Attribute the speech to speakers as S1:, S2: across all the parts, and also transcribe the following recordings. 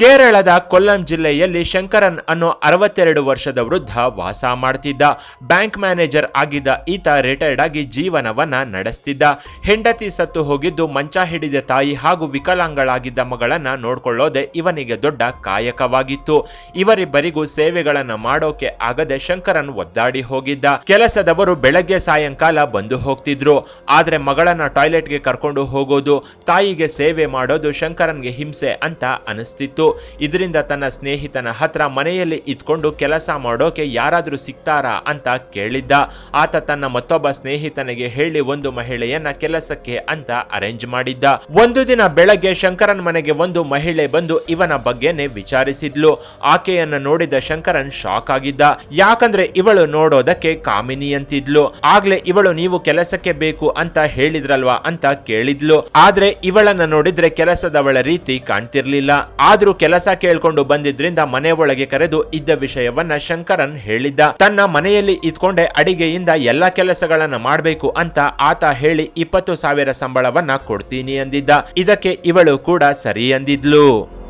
S1: ಕೇರಳದ ಕೊಲ್ಲಂ ಜಿಲ್ಲೆಯಲ್ಲಿ ಶಂಕರನ್ ಅನ್ನೋ ಅರವತ್ತೆರಡು ವರ್ಷದ ವೃದ್ಧ ವಾಸ ಮಾಡ್ತಿದ್ದ. ಬ್ಯಾಂಕ್ ಮ್ಯಾನೇಜರ್ ಆಗಿದ್ದ ಈತ ರಿಟೈರ್ಡ್ ಆಗಿ ಜೀವನವನ್ನ ನಡೆಸ್ತಿದ್ದ. ಹೆಂಡತಿ ಸತ್ತು ಹೋಗಿದ್ದು ಮಂಚ ಹಿಡಿದ ತಾಯಿ ಹಾಗೂ ವಿಕಲಾಂಗಳಾಗಿದ್ದ ಮಗಳನ್ನ ನೋಡ್ಕೊಳ್ಳೋದೆ ಇವನಿಗೆ ದೊಡ್ಡ ಕಾಯಕವಾಗಿತ್ತು. ಇವರಿಬ್ಬರಿಗೂ ಸೇವೆಗಳನ್ನ ಮಾಡೋಕೆ ಆಗದೆ ಶಂಕರನ್ ಒದ್ದಾಡಿ ಹೋಗಿದ್ದ. ಕೆಲಸದವರು ಬೆಳಗ್ಗೆ ಸಾಯಂಕಾಲ ಬಂದು ಹೋಗ್ತಿದ್ರು. ಆದ್ರೆ ಮಗಳನ್ನ ಟಾಯ್ಲೆಟ್ಗೆ ಕರ್ಕೊಂಡು ಹೋಗೋದು, ತಾಯಿಗೆ ಸೇವೆ ಮಾಡೋದು ಶಂಕರನ್ಗೆ ಹಿಂಸೆ ಅಂತ ಅನಿಸ್ತಿತ್ತು. ಇದರಿಂದ ತನ್ನ ಸ್ನೇಹಿತನ ಹತ್ರ ಮನೆಯಲ್ಲಿ ಇದ್ಕೊಂಡು ಕೆಲಸ ಮಾಡೋಕೆ ಯಾರಾದರೂ ಸಿಗ್ತಾರಾ ಅಂತ ಕೇಳಿದ್ದ. ಆತ ತನ್ನ ಮತ್ತೊಬ್ಬ ಸ್ನೇಹಿತನಿಗೆ ಹೇಳಿ ಒಂದು ಮಹಿಳೆಯನ್ನ ಕೆಲಸಕ್ಕೆ ಅಂತ ಅರೇಂಜ್ ಮಾಡಿದ್ದ. ಒಂದು ದಿನ ಬೆಳಗ್ಗೆ ಶಂಕರನ್ ಮನೆಗೆ ಒಂದು ಮಹಿಳೆ ಬಂದು ಇವನ ಬಗ್ಗೆನೆ ವಿಚಾರಿಸಿದ್ಲು. ಆಕೆಯನ್ನ ನೋಡಿದ ಶಂಕರನ್ ಶಾಕ್ ಆಗಿದ್ದ. ಯಾಕಂದ್ರೆ ಇವಳು ನೋಡೋದಕ್ಕೆ ಕಾಮಿನಿ ಅಂತಿದ್ಲು. ಆಗ್ಲೇ ಇವಳು ನೀವು ಕೆಲಸಕ್ಕೆ ಬೇಕು ಅಂತ ಹೇಳಿದ್ರಲ್ವಾ ಅಂತ ಕೇಳಿದ್ಲು. ಆದ್ರೆ ಇವಳನ್ನ ನೋಡಿದ್ರೆ ಕೆಲಸದವಳ ರೀತಿ ಕಾಣ್ತಿರ್ಲಿಲ್ಲ. ಆದ್ರೂ ಕೆಲಸ ಕೇಳ್ಕೊಂಡು ಬಂದಿದ್ರಿಂದ ಮನೆ ಒಳಗೆ ಕರೆದು ಇದ್ದ ವಿಷಯವನ್ನ ಶಂಕರನ್ ಹೇಳಿದ್ದ. ತನ್ನ ಮನೆಯಲ್ಲಿ ಇದ್ಕೊಂಡೆ ಅಡಿಗೆಯಿಂದ ಎಲ್ಲಾ ಕೆಲಸಗಳನ್ನ ಮಾಡಬೇಕು ಅಂತ ಆತ ಹೇಳಿ ಇಪ್ಪತ್ತು ಸಾವಿರ ಸಂಬಳವನ್ನ ಕೊಡ್ತೀನಿ ಅಂದಿದ್ದ. ಇದಕ್ಕೆ ಇವಳು ಕೂಡ ಸರಿ ಅಂದಿದ್ಲು.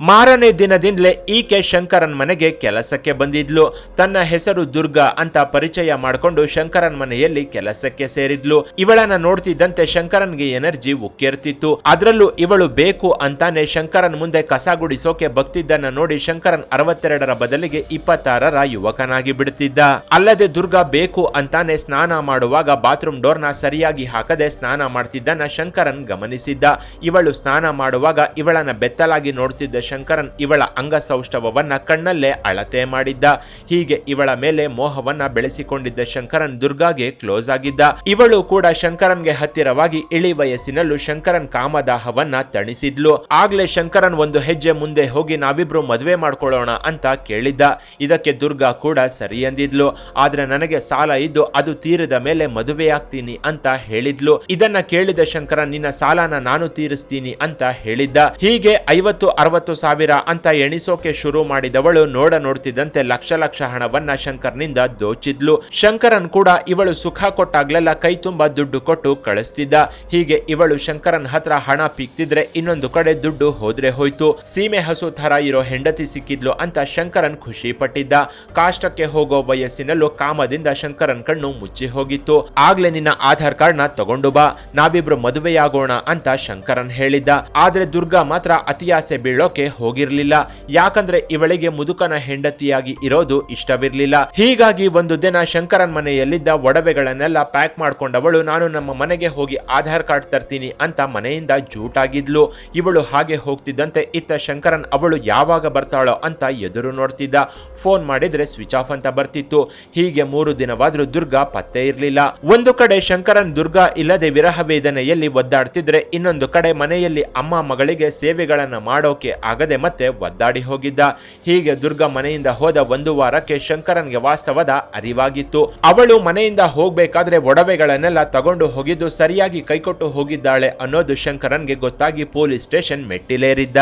S1: ಮಾರನೇ ದಿನದಿಂದಲೇ ಈಕೆ ಶಂಕರನ್ ಮನೆಗೆ ಕೆಲಸಕ್ಕೆ ಬಂದಿದ್ಲು. ತನ್ನ ಹೆಸರು ದುರ್ಗಾ ಅಂತ ಪರಿಚಯ ಮಾಡಿಕೊಂಡು ಶಂಕರನ್ ಮನೆಯಲ್ಲಿ ಕೆಲಸಕ್ಕೆ ಸೇರಿದ್ಲು. ಇವಳನ್ನ ನೋಡ್ತಿದ್ದಂತೆ ಶಂಕರನ್ಗೆ ಎನರ್ಜಿ ಉಕ್ಕೇರ್ತಿತ್ತು. ಅದರಲ್ಲೂ ಇವಳು ಬೇಕು ಅಂತಾನೆ ಶಂಕರನ್ ಮುಂದೆ ಕಸ ಗುಡಿಸೋಕೆ ಬಗ್ತಿದ್ದನ್ನ ನೋಡಿ ಶಂಕರನ್ ಅರವತ್ತೆರಡರ ಬದಲಿಗೆ ಇಪ್ಪತ್ತಾರರ ಯುವಕನಾಗಿ ಬಿಡ್ತಿದ್ದ. ಅಲ್ಲದೆ ದುರ್ಗಾ ಬೇಕು ಅಂತಾನೆ ಸ್ನಾನ ಮಾಡುವಾಗ ಬಾತ್ರೂಮ್ ಡೋರ್ನ ಸರಿಯಾಗಿ ಹಾಕದೆ ಸ್ನಾನ ಮಾಡ್ತಿದ್ದನ್ನ ಶಂಕರನ್ ಗಮನಿಸಿದ್ದ. ಇವಳು ಸ್ನಾನ ಮಾಡುವಾಗ ಇವಳನ್ನ ಬೆತ್ತಲಾಗಿ ನೋಡ್ತಿದ್ದ ಶಂಕರನ್ ಇವಳ ಅಂಗಸೌಷ್ಠವವನ್ನ ಕಣ್ಣಲ್ಲೇ ಅಳತೆ ಮಾಡಿದ್ದ. ಹೀಗೆ ಇವಳ ಮೇಲೆ ಮೋಹವನ್ನ ಬೆಳೆಸಿಕೊಂಡಿದ್ದ ಶಂಕರನ್ ದುರ್ಗಾಗೆ ಕ್ಲೋಸ್ ಆಗಿದ್ದ. ಇವಳು ಕೂಡ ಶಂಕರನ್ಗೆ ಹತ್ತಿರವಾಗಿ ಇಳಿ ವಯಸ್ಸಿನಲ್ಲೂ ಶಂಕರನ್ ಕಾಮದಾಹವನ್ನ ತಣಿಸಿದ್ಲು. ಆಗ್ಲೇ ಶಂಕರನ್ ಒಂದು ಹೆಜ್ಜೆ ಮುಂದೆ ಹೋಗಿ ನಾವಿಬ್ರು ಮದುವೆ ಮಾಡ್ಕೊಳ್ಳೋಣ ಅಂತ ಕೇಳಿದ್ದ. ಇದಕ್ಕೆ ದುರ್ಗಾ ಕೂಡ ಸರಿ ಅಂದಿದ್ಲು. ಆದ್ರೆ ನನಗೆ ಸಾಲ ಇದ್ದು ಅದು ತೀರದ ಮೇಲೆ ಮದುವೆಯಾಗ್ತೀನಿ ಅಂತ ಹೇಳಿದ್ಲು. ಇದನ್ನ ಕೇಳಿದ ಶಂಕರನ್, ನಿನ್ನ ಸಾಲನ ನಾನು ತೀರಿಸ್ತೀನಿ ಅಂತ ಹೇಳಿದ್ದ. ಹೀಗೆ ಐವತ್ತು, ಅರವತ್ತು ಸಾವಿರ ಅಂತ ಎಣಿಸೋಕೆ ಶುರು ಮಾಡಿದವಳು ನೋಡ ನೋಡ್ತಿದ್ದಂತೆ ಲಕ್ಷ ಲಕ್ಷ ಹಣವನ್ನ ಶಂಕರ್ನಿಂದ ದೋಚಿದ್ಲು. ಶಂಕರನ್ ಕೂಡ ಇವಳು ಸುಖ ಕೊಟ್ಟಾಗ್ಲೆಲ್ಲ ಕೈ ತುಂಬಾ ದುಡ್ಡು ಕೊಟ್ಟು ಕಳಿಸ್ತಿದ್ದ. ಹೀಗೆ ಇವಳು ಶಂಕರನ್ ಹತ್ರ ಹಣ ಪೀಕ್ತಿದ್ರೆ ಇನ್ನೊಂದು ಕಡೆ ದುಡ್ಡು ಹೋದ್ರೆ ಹೋಯ್ತು. ಸೀಮೆ ಹಸು ತರ ಇರೋ ಹೆಂಡತಿ ಸಿಕ್ಕಿದ್ಲು ಅಂತ ಶಂಕರನ್ ಖುಷಿ ಪಟ್ಟಿದ್ದ ಕಾಷ್ಟಕ್ಕೆ ಹೋಗೋ ವಯಸ್ಸಿನಲ್ಲೂ ಕಾಮದಿಂದ ಶಂಕರನ್ ಕಣ್ಣು ಮುಚ್ಚಿ ಹೋಗಿತ್ತು. ಆಗ್ಲೇ ನಿನ್ನ ಆಧಾರ್ ಕಾರ್ಡ್ನ ತಗೊಂಡು ಬಾ, ನಾವಿಬ್ರು ಮದುವೆಯಾಗೋಣ ಅಂತ ಶಂಕರನ್ ಹೇಳಿದ್ದ. ಆದ್ರೆ ದುರ್ಗಾ ಮಾತ್ರ ಅತಿಯಾಸೆ ಬೀಳೋಕೆ ಹೋಗಿರ್ಲಿಲ್ಲ. ಯಾಕಂದ್ರೆ ಇವಳಿಗೆ ಮುದುಕನ ಹೆಂಡತಿಯಾಗಿ ಇರೋದು ಇಷ್ಟವಿರ್ಲಿಲ್ಲ. ಹೀಗಾಗಿ ಒಂದು ದಿನ ಶಂಕರನ್ ಮನೆಯಲ್ಲಿದ್ದ ಒಡವೆಗಳನ್ನೆಲ್ಲ ಪ್ಯಾಕ್ ಮಾಡ್ಕೊಂಡವಳು, ನಾನು ನಮ್ಮ ಮನೆಗೆ ಹೋಗಿ ಆಧಾರ್ ಕಾರ್ಡ್ ತರ್ತೀನಿ ಅಂತ ಮನೆಯಿಂದ ಜೂಟಾಗಿದ್ಲು. ಇವಳು ಹಾಗೆ ಹೋಗ್ತಿದ್ದಂತೆ ಇತ್ತ ಶಂಕರನ್ ಅವಳು ಯಾವಾಗ ಬರ್ತಾಳೋ ಅಂತ ಎದುರು ನೋಡ್ತಿದ್ದ. ಫೋನ್ ಮಾಡಿದ್ರೆ ಸ್ವಿಚ್ ಆಫ್ ಅಂತ ಬರ್ತಿತ್ತು. ಹೀಗೆ ಮೂರು ದಿನವಾದ್ರೂ ದುರ್ಗಾ ಪತ್ತೆ ಇರಲಿಲ್ಲ. ಒಂದು ಕಡೆ ಶಂಕರನ್ ದುರ್ಗಾ ಇಲ್ಲದೆ ವಿರಹ ವೇದನೆಯಲ್ಲಿ ಒದ್ದಾಡ್ತಿದ್ರೆ, ಇನ್ನೊಂದು ಕಡೆ ಮನೆಯಲ್ಲಿ ಅಮ್ಮ ಮಗಳಿಗೆ ಸೇವೆಗಳನ್ನ ಮಾಡೋಕೆ ಆಗದೆ ಮತ್ತೆ ಒದ್ದಾಡಿ ಹೋಗಿದ್ದ. ಹೀಗೆ ದುರ್ಗಾ ಮನೆಯಿಂದ ಹೋದ ಒಂದು ವಾರಕ್ಕೆ ಶಂಕರನ್ಗೆ ವಾಸ್ತವದ ಅರಿವಾಗಿತ್ತು. ಅವಳು ಮನೆಯಿಂದ ಹೋಗ್ಬೇಕಾದ್ರೆ ಒಡವೆಗಳನ್ನೆಲ್ಲ ತಗೊಂಡು ಹೋಗಿದ್ದು ಸರಿಯಾಗಿ ಕೈಕೊಟ್ಟು ಹೋಗಿದ್ದಾಳೆ ಅನ್ನೋದು ಶಂಕರನ್ಗೆ ಗೊತ್ತಾಗಿ ಪೊಲೀಸ್ ಸ್ಟೇಷನ್ ಮೆಟ್ಟಿಲೇರಿದ್ದ.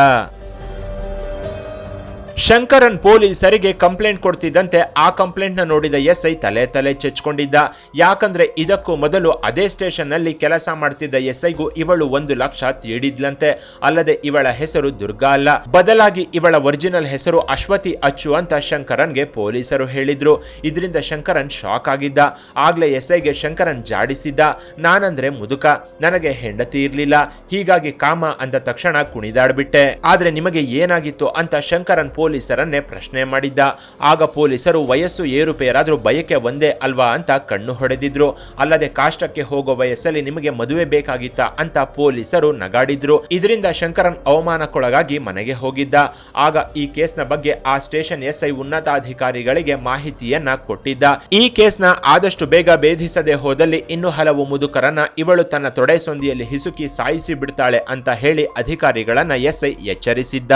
S1: ಶಂಕರನ್ ಪೊಲೀಸರಿಗೆ ಕಂಪ್ಲೇಂಟ್ ಕೊಡ್ತಿದ್ದಂತೆ ಆ ಕಂಪ್ಲೇಂಟ್ನ ನೋಡಿದ ಎಸ್ ಐ ತಲೆ ತಲೆ ಚೆಚ್ಕೊಂಡಿದ್ದ. ಯಾಕಂದ್ರೆ ಇದಕ್ಕೂ ಮೊದಲು ಅದೇ ಸ್ಟೇಷನ್ನಲ್ಲಿ ಕೆಲಸ ಮಾಡ್ತಿದ್ದ ಎಸ್ ಐಗೂ ಇವಳು ಒಂದು ಲಕ್ಷ ತೀಡಿದ್ಲಂತೆ. ಅಲ್ಲದೆ ಇವಳ ಹೆಸರು ದುರ್ಗಾ ಅಲ್ಲ. ಬದಲಾಗಿ ಇವಳ ಒರಿಜಿನಲ್ ಹೆಸರು ಅಶ್ವತಿ ಅಚ್ಚು ಅಂತ ಶಂಕರನ್ಗೆ ಪೊಲೀಸರು ಹೇಳಿದ್ರು. ಇದರಿಂದ ಶಂಕರನ್ ಶಾಕ್ ಆಗಿದ್ದ. ಆಗ್ಲೇ ಎಸ್ ಐಗೆ ಶಂಕರನ್ ಜಾಡಿಸಿದ್ದ. ನಾನಂದ್ರೆ ಮುದುಕ. ನನಗೆ ಹೆಂಡತಿ ಇರ್ಲಿಲ್ಲ. ಹೀಗಾಗಿ ಕಾಮ ಅಂದ ತಕ್ಷಣ ಕುಣಿದಾಡ್ಬಿಟ್ಟೆ. ಆದ್ರೆ ನಿಮಗೆ ಏನಾಗಿತ್ತು ಅಂತ ಶಂಕರನ್ ಪೊಲೀಸರನ್ನೇ ಪ್ರಶ್ನೆ ಮಾಡಿದ್ದ. ಆಗ ಪೊಲೀಸರು ವಯಸ್ಸು ಏರುಪೇರಾದರೂ ಬಯಕೆ ಒಂದೇ ಅಲ್ವಾ ಅಂತ ಕಣ್ಣು ಹೊಡೆದಿದ್ರು. ಅಲ್ಲದೆ ಕಾಷ್ಟಕ್ಕೆ ಹೋಗೋ ವಯಸ್ಸಲ್ಲಿ ನಿಮಗೆ ಮದುವೆ ಬೇಕಾಗಿತ್ತಾ ಅಂತ ಪೊಲೀಸರು ನಗಾಡಿದ್ರು. ಇದರಿಂದ ಶಂಕರನ್ ಅವಮಾನಕ್ಕೊಳಗಾಗಿ ಮನೆಗೆ ಹೋಗಿದ್ದ. ಆಗ ಈ ಕೇಸ್ನ ಬಗ್ಗೆ ಆ ಸ್ಟೇಷನ್ ಎಸ್ಐ ಉನ್ನತಾಧಿಕಾರಿಗಳಿಗೆ ಮಾಹಿತಿಯನ್ನ ಕೊಟ್ಟಿದ್ದ. ಈ ಕೇಸ್ನ ಆದಷ್ಟು ಬೇಗ ಭೇದಿಸದೆ ಹೋದಲ್ಲಿ ಇನ್ನು ಹಲವು ಮುದುಕರನ್ನ ಇವಳು ತನ್ನ ತೊಡೆ ಸೊಂದಿಯಲ್ಲಿ ಹಿಸುಕಿ ಸಾಯಿಸಿ ಬಿಡ್ತಾಳೆ ಅಂತ ಹೇಳಿ ಅಧಿಕಾರಿಗಳನ್ನ ಎಸ್ಐ ಎಚ್ಚರಿಸಿದ್ದ.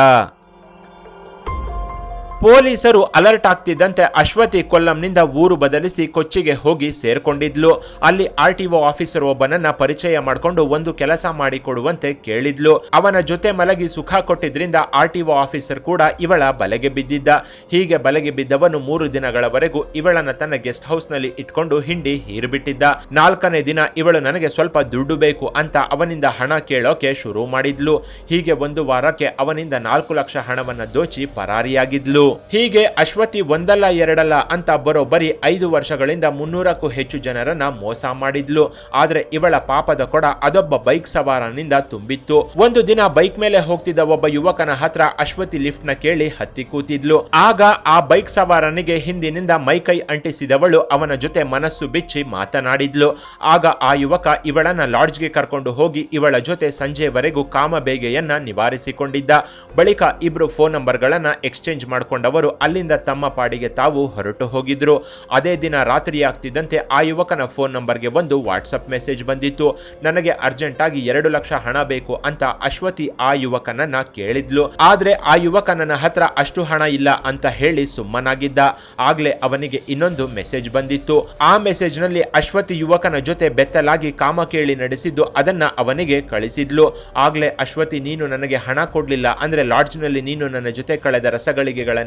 S1: ಪೊಲೀಸರು ಅಲರ್ಟ್ ಆಗ್ತಿದ್ದಂತೆ ಅಶ್ವತಿ ಕೊಲ್ಲಂನಿಂದ ಊರು ಬದಲಿಸಿ ಕೊಚ್ಚಿಗೆ ಹೋಗಿ ಸೇರ್ಕೊಂಡಿದ್ಲು. ಅಲ್ಲಿ ಆರ್ ಟಿ ಆಫೀಸರ್ ಒಬ್ಬನನ್ನ ಪರಿಚಯ ಮಾಡಿಕೊಂಡು ಒಂದು ಕೆಲಸ ಮಾಡಿಕೊಡುವಂತೆ ಕೇಳಿದ್ಲು. ಅವನ ಜೊತೆ ಮಲಗಿ ಸುಖ ಕೊಟ್ಟಿದ್ರಿಂದ ಆರ್ ಟಿ ಆಫೀಸರ್ ಕೂಡ ಇವಳ ಬಲೆಗೆ ಬಿದ್ದಿದ್ದ. ಹೀಗೆ ಬಲೆಗೆ ಬಿದ್ದವನು ಮೂರು ದಿನಗಳವರೆಗೂ ಇವಳನ್ನ ತನ್ನ ಗೆಸ್ಟ್ ಹೌಸ್ನಲ್ಲಿ ಇಟ್ಕೊಂಡು ಹಿಂಡಿ ಹೀರ್ಬಿಟ್ಟಿದ್ದ. ನಾಲ್ಕನೇ ದಿನ ಇವಳು ನನಗೆ ಸ್ವಲ್ಪ ದುಡ್ಡು ಬೇಕು ಅಂತ ಅವನಿಂದ ಹಣ ಕೇಳೋಕೆ ಶುರು ಮಾಡಿದ್ಲು. ಹೀಗೆ ಒಂದು ವಾರಕ್ಕೆ ಅವನಿಂದ ನಾಲ್ಕು ಲಕ್ಷ ಹಣವನ್ನ ದೋಚಿ ಪರಾರಿಯಾಗಿದ್ಲು. ಹೀಗೆ ಅಶ್ವತಿ ಒಂದಲ್ಲ ಎರಡಲ್ಲ ಅಂತ ಬರೋಬ್ಬರಿ ಐದು ವರ್ಷಗಳಿಂದ ಮುನ್ನೂರಕ್ಕೂ ಹೆಚ್ಚು ಜನರನ್ನ ಮೋಸ ಮಾಡಿದ್ಲು. ಆದ್ರೆ ಇವಳ ಪಾಪದ ಕೊಡ ಅದೊಬ್ಬ ಬೈಕ್ ಸವಾರನಿಂದ ತುಂಬಿತ್ತು. ಒಂದು ದಿನ ಬೈಕ್ ಮೇಲೆ ಹೋಗ್ತಿದ್ದ ಒಬ್ಬ ಯುವಕನ ಹತ್ರ ಅಶ್ವತಿ ಲಿಫ್ಟ್ನ ಕೇಳಿ ಹತ್ತಿ ಕೂತಿದ್ಲು. ಆಗ ಆ ಬೈಕ್ ಸವಾರನಿಗೆ ಹಿಂದಿನಿಂದ ಮೈಕೈ ಅಂಟಿಸಿದವಳು ಅವನ ಜೊತೆ ಮನಸ್ಸು ಬಿಚ್ಚಿ ಮಾತನಾಡಿದ್ಲು. ಆಗ ಆ ಯುವಕ ಇವಳನ್ನ ಲಾಡ್ಜ್ಗೆ ಕರ್ಕೊಂಡು ಹೋಗಿ ಇವಳ ಜೊತೆ ಸಂಜೆವರೆಗೂ ಕಾಮಬೇಗೆಯನ್ನ ನಿವಾರಿಸಿಕೊಂಡಿದ್ದ. ಬಳಿಕ ಇಬ್ರು ಫೋನ್ ನಂಬರ್ಗಳನ್ನ ಎಕ್ಸ್ಚೇಂಜ್ ಮಾಡಿಕೊಂಡವರು ಅಲ್ಲಿಂದ ತಮ್ಮ ಪಾಡಿಗೆ ತಾವು ಹೊರಟು ಹೋಗಿದ್ರು. ಅದೇ ದಿನ ರಾತ್ರಿ ಆಗ್ತಿದ್ದಂತೆ ಆ ಯುವಕನ ಫೋನ್ ನಂಬರ್ಗೆ ಒಂದು ವಾಟ್ಸಪ್ ಮೆಸೇಜ್ ಬಂದಿತ್ತು. ನನಗೆ ಅರ್ಜೆಂಟ್ ಆಗಿ ಎರಡು ಲಕ್ಷ ಹಣ ಬೇಕು ಅಂತ ಅಶ್ವತಿ ಆ ಯುವಕನನ್ನ ಕೇಳಿದ್ಲು. ಆದ್ರೆ ಆ ಯುವಕ ನನ್ನ ಹತ್ರ ಅಷ್ಟು ಹಣ ಇಲ್ಲ ಅಂತ ಹೇಳಿ ಸುಮ್ಮನಾಗಿದ್ದ. ಆಗ್ಲೇ ಅವನಿಗೆ ಇನ್ನೊಂದು ಮೆಸೇಜ್ ಬಂದಿತ್ತು. ಆ ಮೆಸೇಜ್ನಲ್ಲಿ ಅಶ್ವತಿ ಯುವಕನ ಜೊತೆ ಬೆತ್ತಲಾಗಿ ಕಾಮ ಕೇಳಿ ನಡೆಸಿದ್ದು ಅದನ್ನ ಅವನಿಗೆ ಕಳಿಸಿದ್ಲು. ಆಗ್ಲೇ ಅಶ್ವತಿ, ನೀನು ನನಗೆ ಹಣ ಕೊಡ್ಲಿಲ್ಲ. ಅಂದ್ರೆ ಲಾಡ್ಜ್ನಲ್ಲಿ ನೀನು ನನ್ನ ಜೊತೆ ಕಳೆದ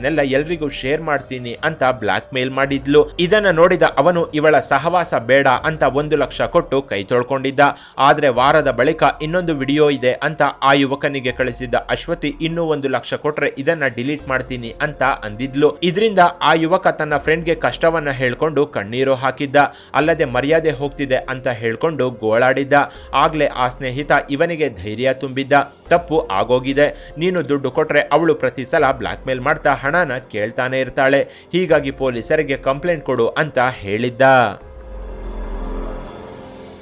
S1: ರಸಗಳಿಗೆಗಳನ್ನೆಲ್ಲ ಎಲ್ರಿಗೂ ಶೇರ್ ಮಾಡ್ತೀನಿ ಅಂತ ಬ್ಲಾಕ್ ಮೇಲ್ ಮಾಡಿದ್ಲು. ಇದನ್ನ ನೋಡಿದ ಅವನು, ಇವಳ ಸಹವಾಸ ಬೇಡ ಅಂತ ಒಂದು ಲಕ್ಷ ಕೊಟ್ಟು ಕೈ ತೊಳ್ಕೊಂಡಿದ್ದ. ಆದ್ರೆ ವಾರದ ಬಳಿಕ ಇನ್ನೊಂದು ವಿಡಿಯೋ ಇದೆ ಅಂತ ಆ ಯುವಕನಿಗೆ ಕಳಿಸಿದ್ದ. ಅಶ್ವತಿ, ಇನ್ನೂ ಒಂದು ಲಕ್ಷ ಕೊಟ್ರೆ ಇದನ್ನ ಡಿಲೀಟ್ ಮಾಡ್ತೀನಿ ಅಂತ ಅಂದಿದ್ಲು. ಇದರಿಂದ ಆ ಯುವಕ ತನ್ನ ಫ್ರೆಂಡ್ಗೆ ಕಷ್ಟವನ್ನ ಹೇಳ್ಕೊಂಡು ಕಣ್ಣೀರು ಹಾಕಿದ್ದ. ಅಲ್ಲದೆ ಮರ್ಯಾದೆ ಹೋಗ್ತಿದೆ ಅಂತ ಹೇಳ್ಕೊಂಡು ಗೋಳಾಡಿದ್ದ. ಆಗ್ಲೇ ಆ ಸ್ನೇಹಿತ ಇವನಿಗೆ ಧೈರ್ಯ ತುಂಬಿದ್ದ. ತಪ್ಪು ಆಗೋಗಿದೆ. ನೀನು ದುಡ್ಡು ಕೊಟ್ರೆ ಅವಳು ಪ್ರತಿ ಸಲ ಬ್ಲಾಕ್ ಮೇಲ್ ಮಾಡ್ತಾ ಹಣನ ಕೇಳ್ತಾನೆ ಇರ್ತಾಳೆ. ಹೀಗಾಗಿ ಪೊಲೀಸರಿಗೆ ಕಂಪ್ಲೇಂಟ್ ಕೊಡು ಅಂತ ಹೇಳಿದ್ದ.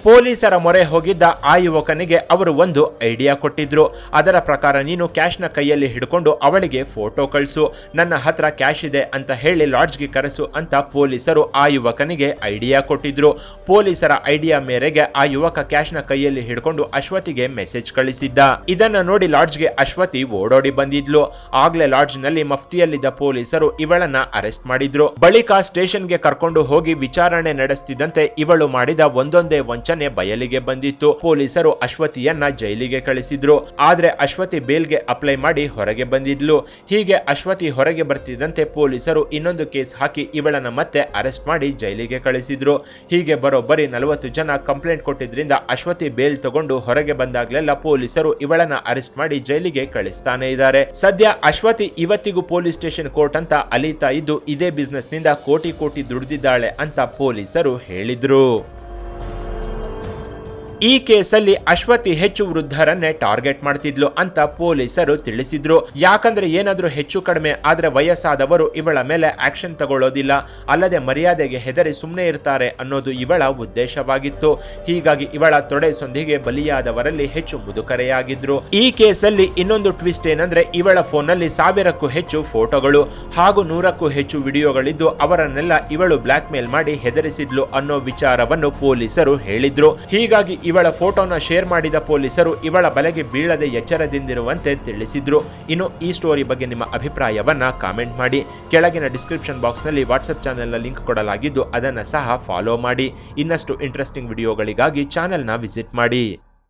S1: ಪೊಲೀಸರ ಮೊರೆ ಹೋಗಿದ್ದ ಆ ಯುವಕನಿಗೆ ಅವರು ಒಂದು ಐಡಿಯಾ ಕೊಟ್ಟಿದ್ರು. ಅದರ ಪ್ರಕಾರ ನೀನು ಕ್ಯಾಶ್ನ ಕೈಯಲ್ಲಿ ಹಿಡ್ಕೊಂಡು ಅವಳಿಗೆ ಫೋಟೋ ಕಳಿಸು. ನನ್ನ ಹತ್ರ ಕ್ಯಾಶ್ ಇದೆ ಅಂತ ಹೇಳಿ ಲಾಡ್ಜ್ಗೆ ಕರೆಸು ಅಂತ ಪೊಲೀಸರು ಆ ಯುವಕನಿಗೆ ಐಡಿಯಾ ಕೊಟ್ಟಿದ್ರು. ಪೊಲೀಸರ ಐಡಿಯಾ ಮೇರೆಗೆ ಆ ಯುವಕ ಕ್ಯಾಶ್ನ ಕೈಯಲ್ಲಿ ಹಿಡ್ಕೊಂಡು ಅಶ್ವತಿಗೆ ಮೆಸೇಜ್ ಕಳಿಸಿದ್ದ. ಇದನ್ನ ನೋಡಿ ಲಾಡ್ಜ್ಗೆ ಅಶ್ವತಿ ಓಡೋಡಿ ಬಂದಿದ್ಲು. ಆಗ್ಲೇ ಲಾಡ್ಜ್ನಲ್ಲಿ ಮಫ್ತಿಯಲ್ಲಿದ್ದ ಪೊಲೀಸರು ಇವಳನ್ನ ಅರೆಸ್ಟ್ ಮಾಡಿದ್ರು. ಬಳಿಕ ಸ್ಟೇಷನ್ಗೆ ಕರ್ಕೊಂಡು ಹೋಗಿ ವಿಚಾರಣೆ ನಡೆಸುತ್ತಿದ್ದಂತೆ ಇವಳು ಮಾಡಿದ ಒಂದೊಂದೇ ವಂಚನೆ ಬಯಲಿಗೆ ಬಂದಿತ್ತು. ಪೊಲೀಸರು ಅಶ್ವತಿಯನ್ನ ಜೈಲಿಗೆ ಕಳಿಸಿದ್ರು. ಆದ್ರೆ ಅಶ್ವತಿ ಬೇಲ್ಗೆ ಅಪ್ಲೈ ಮಾಡಿ ಹೊರಗೆ ಬಂದಿದ್ಲು. ಹೀಗೆ ಅಶ್ವತಿ ಹೊರಗೆ ಬರ್ತಿದ್ದಂತೆ ಪೊಲೀಸರು ಇನ್ನೊಂದು ಕೇಸ್ ಹಾಕಿ ಇವಳನ್ನ ಮತ್ತೆ ಅರೆಸ್ಟ್ ಮಾಡಿ ಜೈಲಿಗೆ ಕಳಿಸಿದ್ರು. ಹೀಗೆ ಬರೋಬ್ಬರಿ ನಲವತ್ತು ಜನ ಕಂಪ್ಲೇಂಟ್ ಕೊಟ್ಟಿದ್ರಿಂದ ಅಶ್ವತಿ ಬೇಲ್ ತಗೊಂಡು ಹೊರಗೆ ಬಂದಾಗ್ಲೆಲ್ಲ ಪೊಲೀಸರು ಇವಳನ್ನ ಅರೆಸ್ಟ್ ಮಾಡಿ ಜೈಲಿಗೆ ಕಳಿಸ್ತಾನೆ ಇದ್ದಾರೆ. ಸದ್ಯ ಅಶ್ವತಿ ಇವತ್ತಿಗೂ ಪೊಲೀಸ್ ಸ್ಟೇಷನ್ ಕೋರ್ಟ್ ಅಂತ ಅಲೀತಾ ಇದ್ದು ಇದೇ ಬಿಸ್ನೆಸ್ನಿಂದ ಕೋಟಿ ಕೋಟಿ ದುಡಿದಿದ್ದಾಳೆ ಅಂತ ಪೊಲೀಸರು ಹೇಳಿದ್ರು. ಈ ಕೇಸಲ್ಲಿ ಅಶ್ವತಿ ಹೆಚ್ಚು ವೃದ್ಧರನ್ನೇ ಟಾರ್ಗೆಟ್ ಮಾಡ್ತಿದ್ಲು ಅಂತ ಪೊಲೀಸರು ತಿಳಿಸಿದ್ರು. ಯಾಕಂದ್ರೆ ಏನಾದ್ರೂ ಹೆಚ್ಚು ಕಡಿಮೆ ಆದ್ರೆ ವಯಸ್ಸಾದವರು ಇವಳ ಮೇಲೆ ಆಕ್ಷನ್ ತಗೊಳ್ಳೋದಿಲ್ಲ. ಅಲ್ಲದೆ ಮರ್ಯಾದೆಗೆ ಹೆದರಿ ಸುಮ್ಮನೆ ಇರ್ತಾರೆ ಅನ್ನೋದು ಇವಳ ಉದ್ದೇಶವಾಗಿತ್ತು. ಹೀಗಾಗಿ ಇವಳ ತೊಡೆ ಸೊಂದಿಗೆ ಬಲಿಯಾದವರಲ್ಲಿ ಹೆಚ್ಚು ಮುದುಕರೆಯಾಗಿದ್ರು. ಈ ಕೇಸಲ್ಲಿ ಇನ್ನೊಂದು ಟ್ವಿಸ್ಟ್ ಏನಂದ್ರೆ ಇವಳ ಫೋನ್ನಲ್ಲಿ ಸಾವಿರಕ್ಕೂ ಹೆಚ್ಚು ಫೋಟೋಗಳು ಹಾಗೂ ನೂರಕ್ಕೂ ಹೆಚ್ಚು ವಿಡಿಯೋಗಳಿದ್ದು ಅವರನ್ನೆಲ್ಲ ಇವಳು ಬ್ಲಾಕ್ ಮೇಲ್ ಮಾಡಿ ಹೆದರಿಸಿದ್ಲು ಅನ್ನೋ ವಿಚಾರವನ್ನು ಪೊಲೀಸರು ಹೇಳಿದ್ರು. ಹೀಗಾಗಿ ಇವಳ ಫೋಟೋನ ಶೇರ್ ಮಾಡಿದ ಪೊಲೀಸರು ಇವಳ ಬಲೆಗೆ ಬೀಳದೆ ಎಚ್ಚರದಿಂದಿರುವಂತೆ ತಿಳಿಸಿದ್ರು. ಇನ್ನು ಈ ಸ್ಟೋರಿ ಬಗ್ಗೆ ನಿಮ್ಮ ಅಭಿಪ್ರಾಯವನ್ನ ಕಾಮೆಂಟ್ ಮಾಡಿ. ಕೆಳಗಿನ ಡಿಸ್ಕ್ರಿಪ್ಷನ್ ಬಾಕ್ಸ್ನಲ್ಲಿ ವಾಟ್ಸಪ್ ಚಾನೆಲ್ನ ಲಿಂಕ್ ಕೊಡಲಾಗಿದ್ದು ಅದನ್ನು ಸಹ ಫಾಲೋ ಮಾಡಿ. ಇನ್ನಷ್ಟು ಇಂಟ್ರೆಸ್ಟಿಂಗ್ ವಿಡಿಯೋಗಳಿಗಾಗಿ ಚಾನೆಲ್ನ ವಿಸಿಟ್ ಮಾಡಿ.